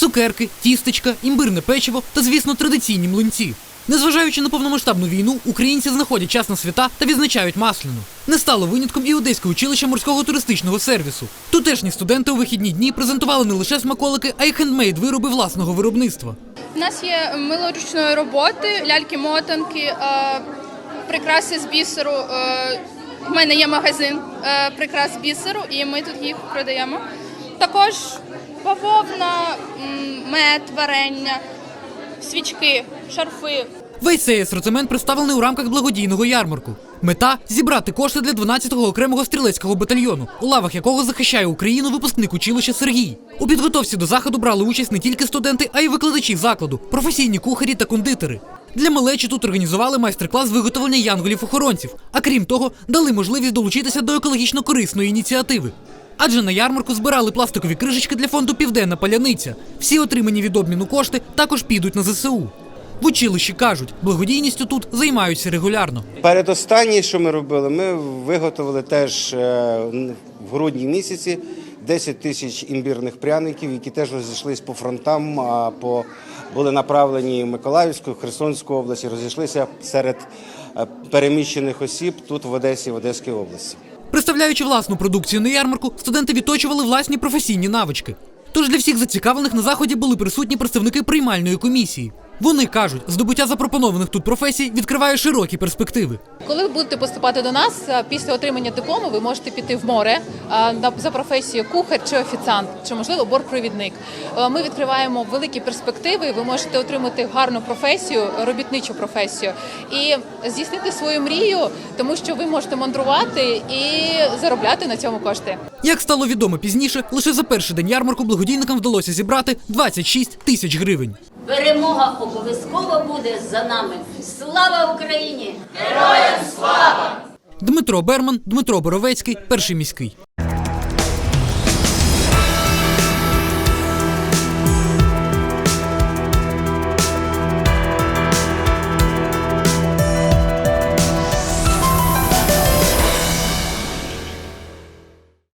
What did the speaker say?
цукерки, тістечка, імбирне печиво та, звісно, традиційні млинці. Незважаючи на повномасштабну війну, українці знаходять час на свята та відзначають масляну. Не стало винятком і Одеське училище морського туристичного сервісу. Тутешні студенти у вихідні дні презентували не лише смаколики, а й хендмейд вироби власного виробництва. У нас є мило ручної роботи, ляльки-мотанки, е, прикраси з бісеру. Е, У мене є магазин е, прикрас бісеру, і ми тут їх продаємо. Також бавовна, мед, варення, свічки, шарфи. Весь цей асортимент представлений у рамках благодійного ярмарку. Мета зібрати кошти для 12-го окремого стрілецького батальйону, у лавах якого захищає Україну випускник училища Сергій. У підготовці до заходу брали участь не тільки студенти, а й викладачі закладу, професійні кухарі та кондитери. Для малечі тут організували майстер-клас виготовлення янголів-охоронців, а крім того, дали можливість долучитися до екологічно корисної ініціативи. Адже на ярмарку збирали пластикові кришечки для фонду Південна Паляниця. Всі отримані від обміну кошти також підуть на ЗСУ. В училищі кажуть, благодійністю тут займаються регулярно. Передостаннє, що ми робили, ми виготовили теж е, в грудні місяці 10 тисяч імбірних пряників, які теж розійшлись по фронтам, а по були направлені в Миколаївську, Херсонську область, розійшлися серед е, переміщених осіб тут в Одесі, в Одеській області. Представляючи власну продукцію на ярмарку, студенти відточували власні професійні навички. Тож для всіх зацікавлених на заході були присутні представники приймальної комісії. Вони кажуть, здобуття запропонованих тут професій відкриває широкі перспективи. Коли ви будете поступати до нас е, після отримання диплому, ви можете піти в море е, за професією кухар чи офіціант, чи можливо бортпровідник. Е, Ми відкриваємо великі перспективи. Ви можете отримати гарну професію, робітничу професію і здійснити свою мрію, тому що ви можете мандрувати і заробляти на цьому кошти. Як стало відомо пізніше, лише за перший день ярмарку благодійникам вдалося зібрати 26 тисяч гривень. Перемога обов'язково буде за нами. Слава Україні! Героям слава! Дмитро Берман, Дмитро Боровецький, перший міський.